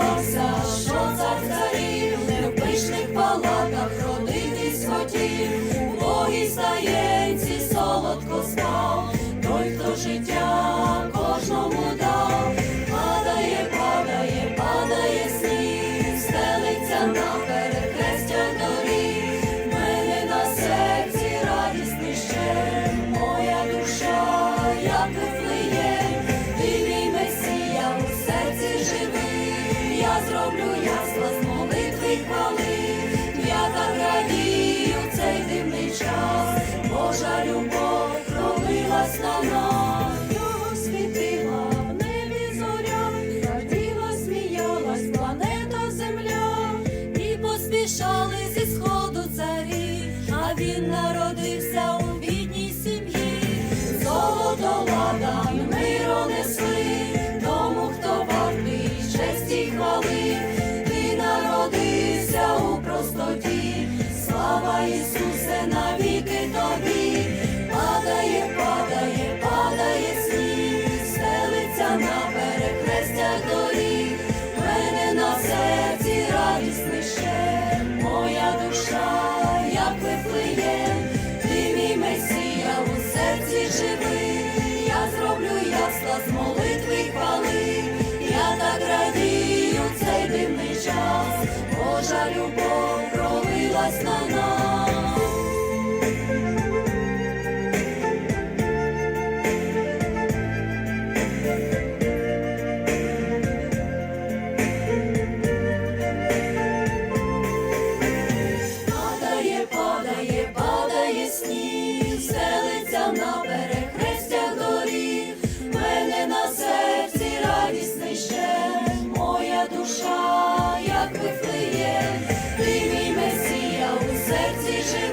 кохався, що за царів, не в пишних палатах родитись хотів, Богі стаєнці солодко став, той, хто життя кожному дав, падає, падає, падає сніг, стелиться на. Ясла з молитви хвали, я так радію цей дивний час, Божа любов пролилась на світила в небі зоря, раділа, сміялась планета Земля, і поспішали зі сходу царі, а він народився у бідній сім'ї, золото лада миро несли, перехрестях мене на серці радісний ще, моя душа, як виплиє, ти мій у серці живий, я зроблю ясла з молитви й хвали, я так радію цей дивний час, Божа любов пролилась на нас. ці жили.